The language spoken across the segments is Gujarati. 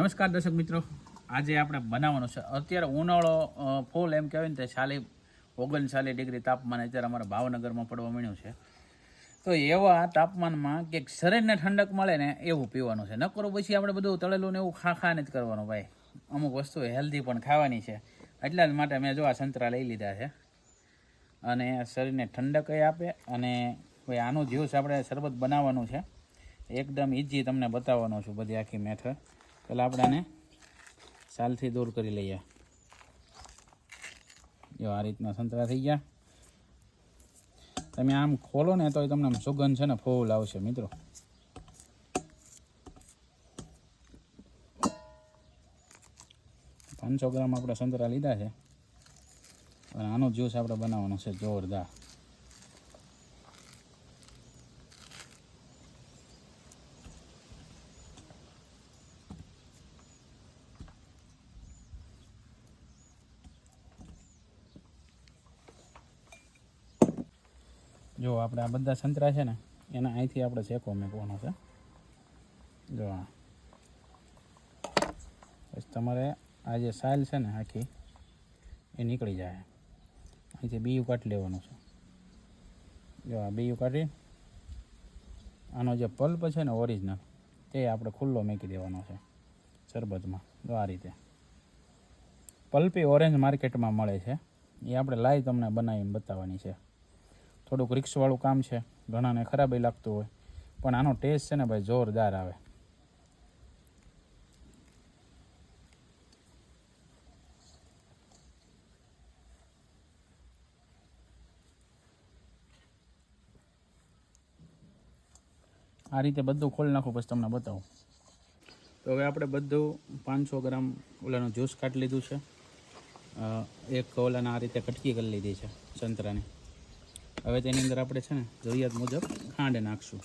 નમસ્કાર દર્શક મિત્રો. આજે આપણે બનાવવાનું છે. અત્યારે ઉનાળો ફૂલ એમ કહેવાય ને તે ચાલી, ઓગણચાલીસ ડિગ્રી તાપમાન અત્યારે અમારા ભાવનગરમાં પડવા મળ્યું છે. તો એવા તાપમાનમાં કે શરીરને ઠંડક મળે ને એવું પીવાનું છે. નકરો પછી આપણે બધું તળેલું ને એવું ખા ખા જ કરવાનું ભાઈ. અમુક વસ્તુ હેલ્ધી પણ ખાવાની છે. એટલા જ માટે મેં જો આ સંતરા લઈ લીધા છે. અને શરીરને ઠંડક આપે અને ભાઈ આનું જ્યુસ આપણે શરબત બનાવવાનું છે. એકદમ ઇઝી તમને બતાવવાનો છું બધી આખી મેથડ પહેલાં આપણે આને સાલથી દૂર કરી લઈએ. જો આ રીતના સંતરા થઈ ગયા. તમે આમ ખોલો ને તો તમને આમ સુગંધ છે ને ફૂલ આવશે મિત્રો. પાંચસો ગ્રામ આપણે સંતરા લીધા છે. અને આનો જ્યુસ આપણે બનાવવાનો છે, જોરદાર. જો આપણે આ બધા સંતરા છે ને, એના અહીંથી આપણે શેકો મેકવાનો છે. જો પછી તમારે આ જે સાલ છે ને આખી, એ નીકળી જાય. અહીંથી બીયું કાઢી લેવાનું છે. જો આ બીયું કાઢી, આનો જે પલ્પ છે ને ઓરિજિનલ તે આપણે ખુલ્લો મૂકી દેવાનો છે શરબતમાં. જો આ રીતે. પલ્પી ઓરેન્જ માર્કેટમાં મળે છે. એ આપણે લાઈ તમને બનાવીને બતાવવાની છે. થોડુંક રિક્સવાળું કામ છે, ઘણાને ખરાબ લાગતું હોય. પણ આનો ટેસ્ટ છે ને ભાઈ જોરદાર આવે. આ રીતે બધું ખોલી નાખું, પછી તમને બતાવું. તો હવે આપણે બધું પાંચસો ગ્રામ ઓલાનું જ્યુસ કાઢી લીધું છે. એક ઓલાના આ રીતે કટકી કરી લીધી છે, સંતરાની. હવે તેની અંદર આપણે છે ને જરૂરિયાત મુજબ ખાંડ નાખશું.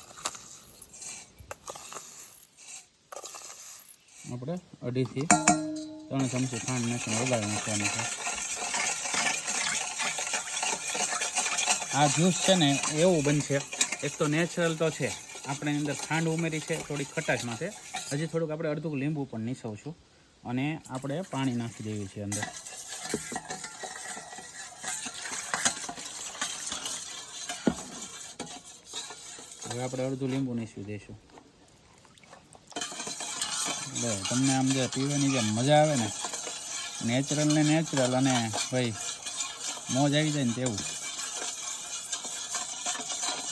આપણે અઢીથી ત્રણ ચમચી ખાંડ નાખીને ઓગાળી નાખવાની છે. આ જ્યુસ છે ને એવું બનશે. એક તો નેચરલ તો છે. આપણે અંદર ખાંડ ઉમેરી છે થોડી ખટાશમાં છે. હજી થોડુંક આપણે અડધું લીંબુ પણ નીસવશું અને આપણે પાણી નાખી દેવી છે અંદર. હવે આપણે અડધું લીંબુ નીસવી દઈશું. બસ, તમને આમ જે પીવાની જે મજા આવે ને નેચરલ ને નેચરલ અને ભાઈ, મોજ આવી જાય ને તેવું.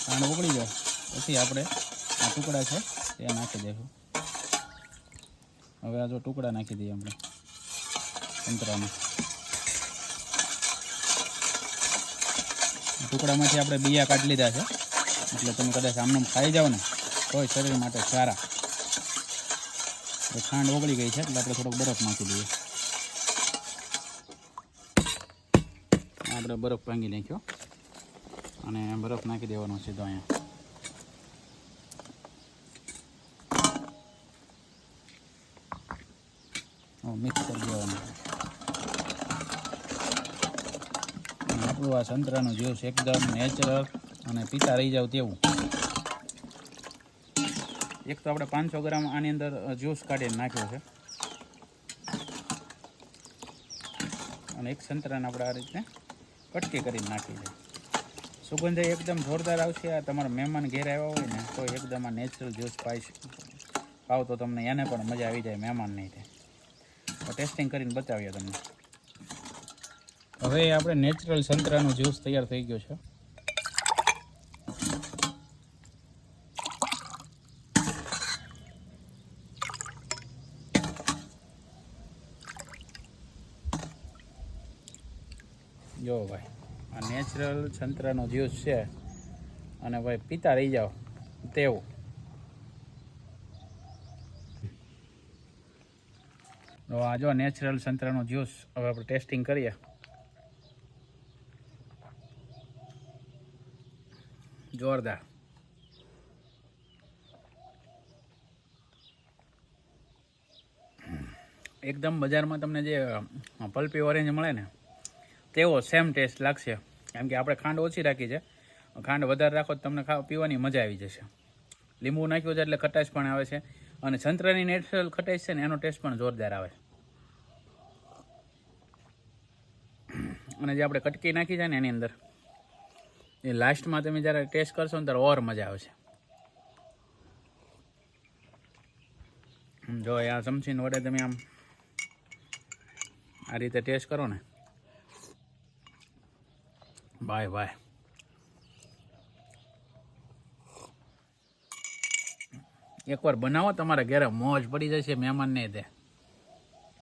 ખાંડ ઉકળી જાય પછી આપણે આ ટુકડા છે, એ નાખી દઈશું. હવે આ જો ટુકડા નાખી દઈએ આપણે, સંતરાના. ટુકડામાંથી આપણે બિયા કાઢી લીધા છે. એટલે તમે કદાચ આમનામ ખાઈ જાઓ ને, તોય શરીર માટે સારા. ખાંડ ઓગળી ગઈ છે, એટલે આપણે થોડોક બરફ નાખી દઈએ. આપણે બરફ ભાંગી નાખ્યો. અને બરફ નાખી દેવાનો સીધો અહીંયા. મિક્સ કરી દેવાનું. આપણું આ સંતરાનું જ્યુસ એકદમ નેચરલ અને પીતા રહી જાવ તેવું. એક તો આપણે પાંચસો ગ્રામ આની અંદર જ્યુસ કાઢીને નાખ્યો છે. અને એક સંતરાને આપણે આ રીતે કટકી કરીને નાખી છે. સુગંધ એકદમ જોરદાર આવશે. આ તમારા મહેમાન ઘેર આવ્યા હોય ને, તો એકદમ આ નેચરલ જ્યુસ પાઈ પાવ તો તમને એને પણ મજા આવી જાય, મહેમાન નહીં તે ટેસ્ટિંગ કરીને બતાવીએ તમને. હવે આપણે નેચરલ સંતરાનું જ્યુસ તૈયાર થઈ ગયો છે. જો ભાઈ, આ નેચરલ સંતરાનો જ્યુસ છે. અને ભાઈ, પીતા રહી જાઓ. તેવું. તો આ જો નેચરલ સંતરાનો જ્યુસ હવે આપણે ટેસ્ટિંગ કરીએ. જોરદાર. એકદમ બજારમાં તમને જે પલ્પી ઓરેન્જ મળે ને તેવો સેમ ટેસ્ટ લાગશે. કેમ કે આપણે ખાંડ ઓછી રાખી છે. ખાંડ વધારે રાખો તો તમને પીવાની મજા આવી જશે. લીંબુ નાખ્યું છે એટલે ખટાશ પણ આવે છે. અને સંતરાની નેચરલ ખટાશ છે ને, એનો ટેસ્ટ પણ જોરદાર આવે. અને જે આપણે કટકી નાખી છે ને, એની અંદર, એ લાસ્ટમાં તમે જ્યારે ટેસ્ટ કરશો ને, ત્યારે ઓર મજા આવશે. જો આ ચમચીને વડે તમે આમ આ રીતે ટેસ્ટ કરો ને બાય બાય. એકવાર બનાવો તમારા ઘરે મોજ પડી જશે મહેમાનને તે